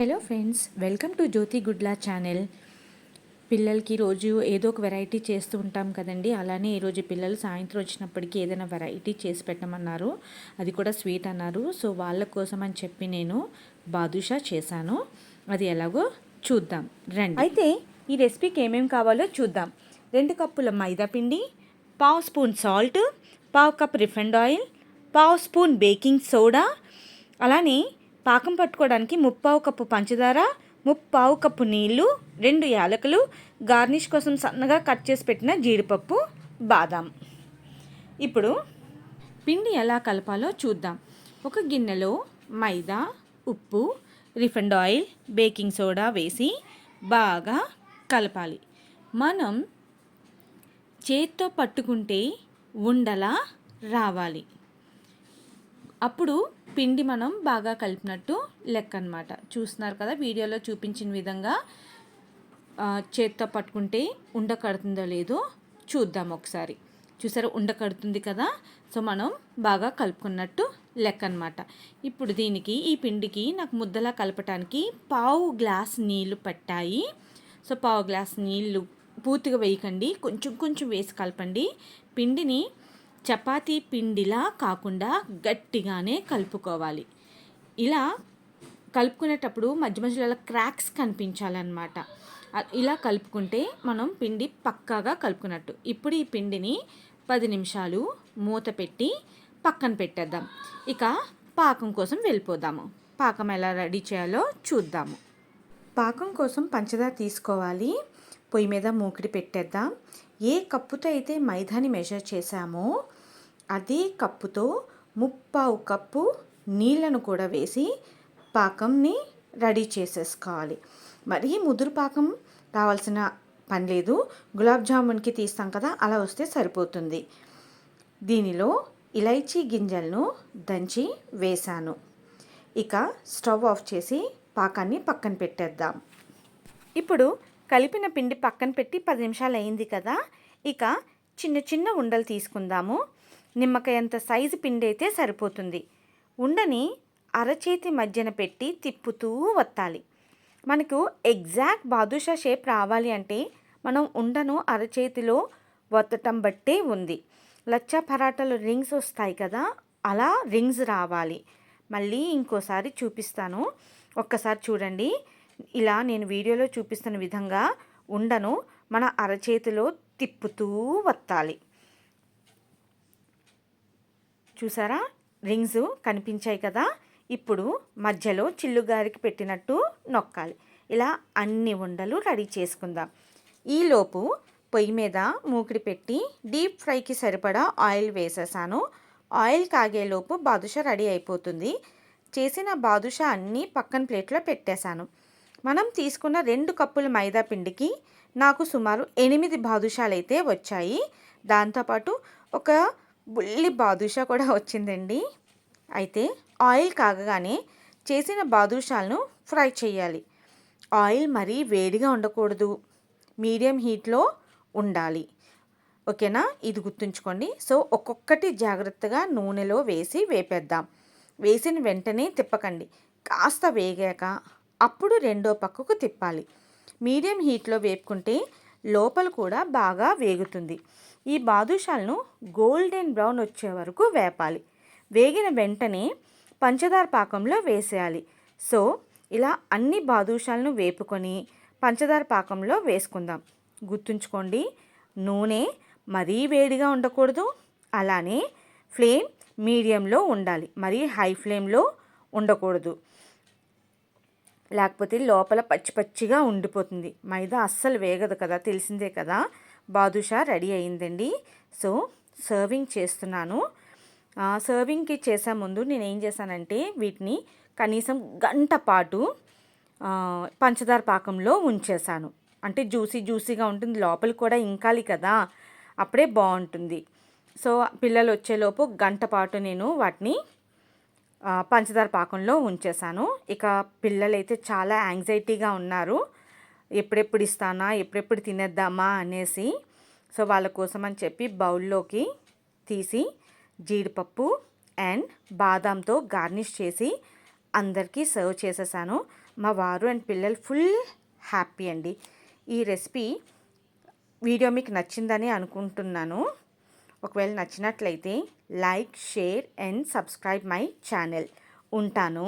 Hello friends welcome to Jyothi Gudla channel పిల్లలకి రోజు ఏదో ఒక వెరైటీ చేస్తూ ఉంటాం కదండి. అలానే ఈరోజు పిల్లలు సాయంత్రం వచ్చినప్పటికీ ఏదైనా వెరైటీ చేసి పెట్టమన్నారు. అది కూడా స్వీట్ అన్నారు. సో వాళ్ళ కోసం అని చెప్పి నేను బాదుషా చేశాను. అది ఎలాగో చూద్దాం. రండి. అయితే ఈ రెసిపీకి ఏమేమి కావాలో చూద్దాం. రెండు కప్పుల మైదా పిండి పావు స్పూన్ సాల్ట్ పావు కప్ రిఫైండ్ ఆయిల్ పావు స్పూన్ బేకింగ్ సోడా అలానే పాకం పట్టుకోవడానికి ముప్పావు కప్పు పంచదార ముప్పావు కప్పు నీళ్ళు రెండు యాలకులు గార్నిష్ కోసం సన్నగా కట్ చేసి పెట్టిన జీడిపప్పు బాదాం. ఇప్పుడు పిండి ఎలా కలపాలో చూద్దాం. ఒక గిన్నెలో మైదా ఉప్పు రిఫైండ్ ఆయిల్ బేకింగ్ సోడా వేసి బాగా కలపాలి. మనం చేత్తో పట్టుకుంటే ఉండలా రావాలి. అప్పుడు పిండి మనం బాగా కలిపినట్టు లెక్క అనమాట చూస్తున్నారు కదా వీడియోలో చూపించిన విధంగా చేత్తో పట్టుకుంటే ఉండ కడుతుందో లేదో చూద్దాం ఒకసారి. చూసారా ఉండ కడుతుంది కదా? సో మనం బాగా కలుపుకున్నట్టు లెక్క అనమాట ఇప్పుడు దీనికి ఈ పిండికి నాకు ముద్దలా కలపటానికి పావు గ్లాస్ నీళ్ళు పట్టాయి. సో పావు గ్లాస్ నీళ్ళు పూర్తిగా వేయకండి. కొంచెం కొంచెం వేసి కలపండి. పిండిని చపాతీ పిండిలా కాకుండా గట్టిగానే కలుపుకోవాలి. ఇలా కలుపుకునేటప్పుడు మధ్య మధ్యలో క్రాక్స్ కనిపించాలన్నమాట. ఇలా కలుపుకుంటే మనం పిండి పక్కాగా కలుపుకున్నట్టు. ఇప్పుడు ఈ పిండిని పది నిమిషాలు మూత పెట్టి పక్కన పెట్టేద్దాం. ఇక పాకం కోసం వెళ్ళిపోదాము. పాకం ఎలా రెడీ చేయాలో చూద్దాము. పాకం కోసం పంచదార తీసుకోవాలి. పొయ్యి మీద మూకిడి పెట్టేద్దాం. ఏ కప్పుతో అయితే మైదాని మెజర్ చేశామో అదే కప్పుతో ముప్పావు కప్పు నీళ్ళను కూడా వేసి పాకంని రెడీ చేసేసుకోవాలి. మరీ ముదురు పాకం రావాల్సిన పని లేదు. గులాబ్ జామున్కి తీస్తాం కదా అలా వస్తే సరిపోతుంది. దీనిలో ఇలైచీ గింజలను దంచి వేశాను. ఇక స్టవ్ ఆఫ్ చేసి పాకాన్ని పక్కన పెట్టేద్దాం. ఇప్పుడు కలిపిన పిండి పక్కన పెట్టి పది నిమిషాలు అయింది కదా. ఇక చిన్న చిన్న ఉండలు తీసుకుందాము. నిమ్మకాయ అంత సైజు పిండి అయితే సరిపోతుంది. ఉండని అరచేతి మధ్యన పెట్టి తిప్పుతూ వత్తాలి. మనకు ఎగ్జాక్ట్ బాదుషా షేప్ రావాలి అంటే మనం ఉండను అరచేతిలో వత్తటం బట్టే ఉంది. లచ్చా పరాటాలు రింగ్స్ వస్తాయి కదా అలా రింగ్స్ రావాలి. మళ్ళీ ఇంకోసారి చూపిస్తాను. ఒక్కసారి చూడండి. ఇలా నేను వీడియోలో చూపిస్తున్న విధంగా ఉండను. మన అరచేతిలో తిప్పుతూ వత్తాలి. చూసారా? రింగ్స్ కనిపించాయి కదా? ఇప్పుడు మధ్యలో చిల్లుగారికి పెట్టినట్టు నొక్కాలి. ఇలా అన్ని ఉండలు రెడీ చేసుకుందాం. ఈలోపు పొయ్యి మీద మూకిడి పెట్టి డీప్ ఫ్రైకి సరిపడా ఆయిల్ వేసేసాను. ఆయిల్ కాగేలోపు బాదుషా రెడీ అయిపోతుంది. చేసిన బాదుషా అన్నీ పక్కన ప్లేట్లో పెట్టేశాను. మనం తీసుకున్న రెండు కప్పుల మైదా పిండికి నాకు సుమారు ఎనిమిది బాదుషాలు అయితే వచ్చాయి దాంతోపాటు ఒక బుల్లి బాదుషా కూడా వచ్చిందండి. అయితే ఆయిల్ కాగగానే చేసిన బాదుషాలను ఫ్రై చేయాలి. ఆయిల్ మరీ వేడిగా ఉండకూడదు. మీడియం హీట్లో ఉండాలి. ఓకేనా? ఇది గుర్తుంచుకోండి. సో ఒక్కొక్కటి జాగ్రత్తగా నూనెలో వేసి వేపేద్దాం. వేసిన వెంటనే తిప్పకండి. కాస్త వేగాక అప్పుడు రెండో పక్కకు తిప్పాలి. మీడియం హీట్లో వేపుకుంటే లోపల కూడా బాగా వేగుతుంది. ఈ బాదుషాలను గోల్డెన్ బ్రౌన్ వచ్చే వరకు వేపాలి. వేగిన వెంటనే పంచదార పాకంలో వేసేయాలి. సో ఇలా అన్ని బాదుషాలను వేపుకొని పంచదార పాకంలో వేసుకుందాం. గుర్తుంచుకోండి నూనె మరీ వేడిగా ఉండకూడదు. అలానే ఫ్లేమ్ మీడియంలో ఉండాలి. మరీ హై ఫ్లేమ్లో ఉండకూడదు. లేకపోతే లోపల పచ్చి పచ్చిగా ఉండిపోతుంది. మైదా అస్సలు వేగదు కదా తెలిసిందే కదా. బాదుషా రెడీ అయిందండి. సో సర్వింగ్ చేస్తున్నాను. సర్వింగ్కి చేసే ముందు నేను ఏం చేశానంటే వీటిని కనీసం గంట పాటు పంచదార పాకంలో ఉంచేసాను అంటే జ్యూసీ జ్యూసీగా ఉంటుంది లోపల కూడా ఇంకాలి కదా అప్పుడే బాగుంటుంది. సో పిల్లలు వచ్చేలోపు గంట పాటు నేను వాటిని పంచదార పాకంలో ఉంచేసాను ఇక పిల్లలైతే చాలా యాంగ్జైటీగా ఉన్నారు. ఎప్పుడెప్పుడు ఇస్తానా ఎప్పుడెప్పుడు తినేద్దామా అనేసి. సో వాళ్ళ కోసం అని చెప్పి బౌల్లోకి తీసి జీడిపప్పు అండ్ బాదాంతో గార్నిష్ చేసి అందరికీ సర్వ్ చేసేసాను. మా వారు అండ్ పిల్లలు ఫుల్ హ్యాపీ అండి. ఈ రెసిపీ వీడియో మీకు నచ్చిందని అనుకుంటున్నాను. ఒకవేళ నచ్చినట్లయితే like share and subscribe my channel. ఉంటాను.